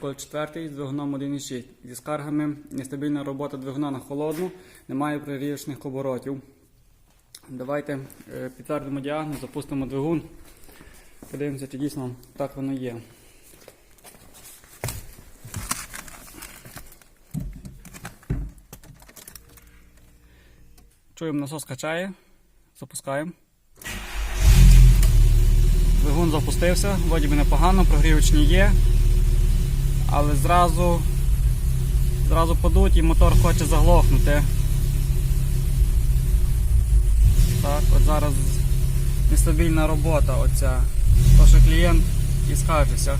Пол 4 з двигуном 1.6. Зі скаргами нестабільна робота двигуна на холодну, немає прирічних оборотів. Давайте е, підтвердимо діагноз, запустимо двигун. Подивимося, чи дійсно так воно є. Чуємо, насос качає. Запускаємо. Двигун запустився, вроді би непогано, прогрівочні є. Але зразу, зразу подуть і мотор хоче заглохнути. Так, от зараз нестабільна робота оця. То, що клієнт і скаржиться.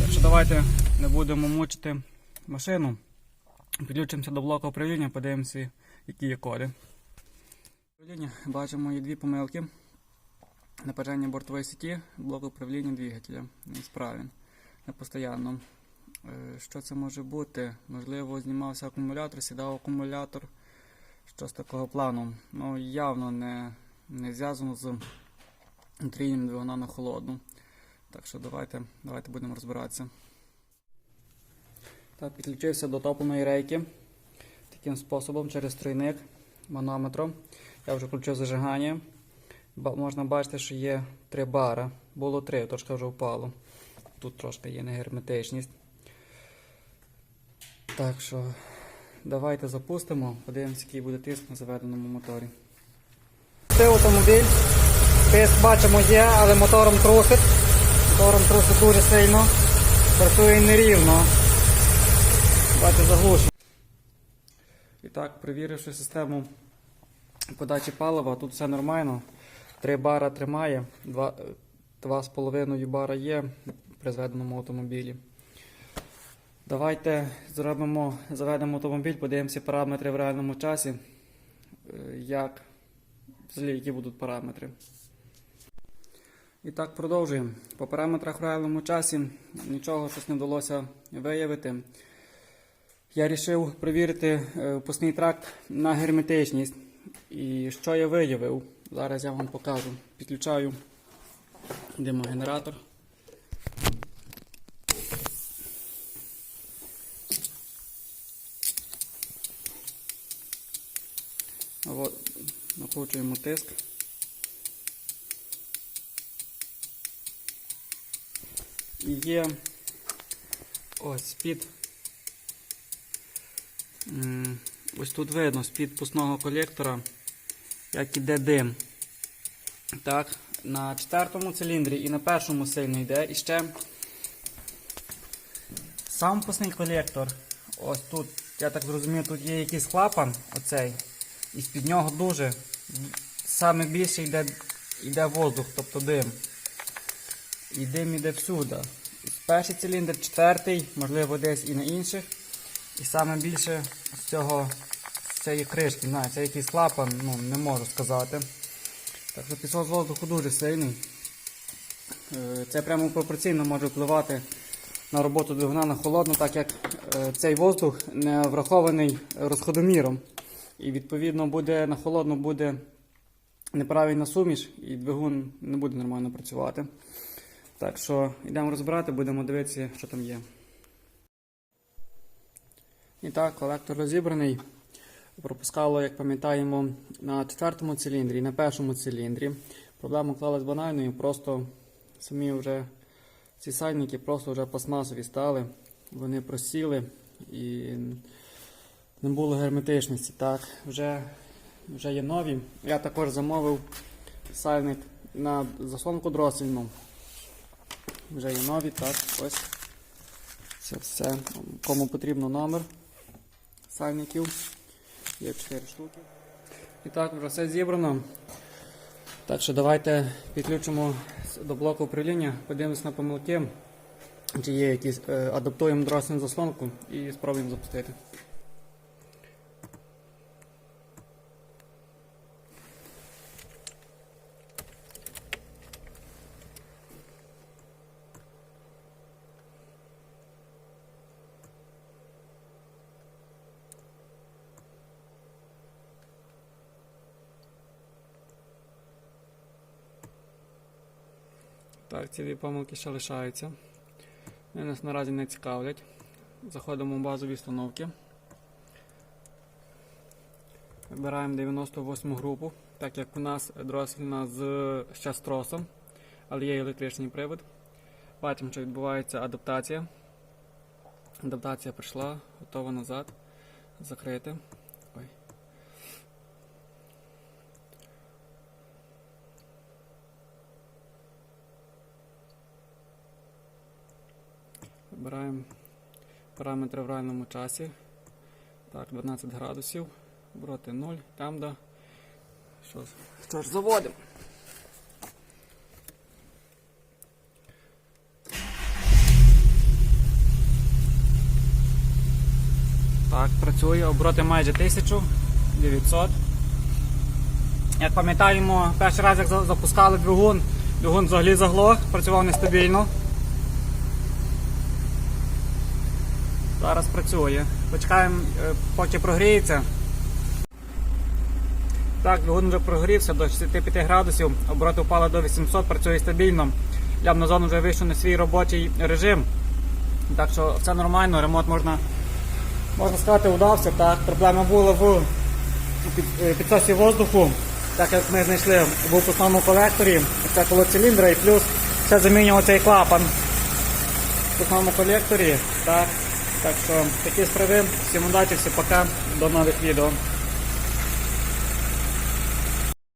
Так що давайте не будемо мучити машину. Підключимося до блоку управління, подивимося, які є коди. Бачимо є дві помилки. Напряження бортової сіті, блок управління двигателя. Несправен. Непостоянно. Е, Що це може бути? Можливо, знімався акумулятор, сідав акумулятор. Щось такого плану. Ну, явно не, не зв'язано з трінням двигуна на холодну. Так що давайте, давайте будемо розбиратися. Так, підключився до топленої рейки. Таким способом через тройник манометром. Я вже включив зажигання. Можна бачити, що є три бара. Було три, трошки вже впало. Тут трошки є негерметичність. Так що давайте запустимо, подивимося, який буде тиск на заведеному моторі. Це автомобіль. Тиск бачимо є, але мотором трусить. Мотором трусить дуже сильно. Працює нерівно. Бачите, заглушено. І так, перевіривши систему подачі палива, тут все нормально. 3 бара тримає, 2,5 бара є при зведеному автомобілі. Давайте зробимо, заведемо автомобіль, подивимося параметри в реальному часі. Е, Як, взагалі, які будуть параметри. І так, продовжуємо. По параметрах в реальному часі нічого щось не вдалося виявити. Я вирішив перевірити е, впускний тракт на герметичність. І що я виявив? Зараз я вам покажу. Підключаю димогенератор. От, накручуємо тиск. І є ось під Ось тут видно з-під пусного колектора, як іде дим. Так, на четвертому циліндрі і на першому сильно йде. І ще сам пусний колектор. Ось тут, я так зрозумів, тут є якийсь клапан, оцей. І з-під нього дуже саме більше йде, йде воздух, тобто дим. І дим йде всюди. Перший циліндр, четвертий, можливо, десь і на інших. І саме більше з цього з цієї кришки, знаю, це якийсь клапан, ну не можу сказати. Так що підсос воздуху дуже сильний. Е, Це прямо пропорційно може впливати на роботу двигуна на холодну, так як е, цей воздух не врахований розходоміром. І відповідно буде на холодну буде неправильна суміш, і двигун не буде нормально працювати. Так що йдемо розбирати, будемо дивитися, що там є. І так, колектор розібраний. Пропускало, як пам'ятаємо, на четвертому циліндрі і на першому циліндрі. Проблема клалась банальною, просто самі вже ці сальники просто вже пластмасові стали, вони просіли і не було герметичності. Так, вже, вже є нові. Я також замовив сальник на заслонку дросельну. Вже є нові, так, ось. Це все. Кому потрібно номер сальників. Є 4 штуки. І так, вже все зібрано. Так що давайте підключимо до блоку управління, подивимось на помилки, чи є якісь е, адаптуємо дросельну заслонку і спробуємо запустити. Так, ці дві помилки ще лишаються. Вони нас наразі не цікавлять. Заходимо в базові установки. Вибираємо 98 групу, так як у нас дроссельна з ще з тросом, але є електричний привод. Бачимо, що відбувається адаптація. Адаптація прийшла, готова назад. Закрити. Вибираємо параметри в реальному часі. Так, 12 градусів, обороти 0, там де. Що, ж- що ж, заводимо. Так, працює, обороти майже 1900. Як пам'ятаємо, перший раз як запускали двигун, двигун взагалі заглох, працював нестабільно. Зараз працює. Почекаємо, е, поки прогріється. Так, двигун вже прогрівся до 65 градусів, обороти впали до 800, працює стабільно. Лямна зона вже вийшов на свій робочий режим. Так що все нормально, ремонт можна, можна сказати, удався. Так, проблема була в е, підсосі воздуху, так як ми знайшли в випускному колекторі, це коло циліндра і плюс ще замінював цей клапан в випускному колекторі. Так, так що такі справи, всім удачі, всім пока, до нових відео.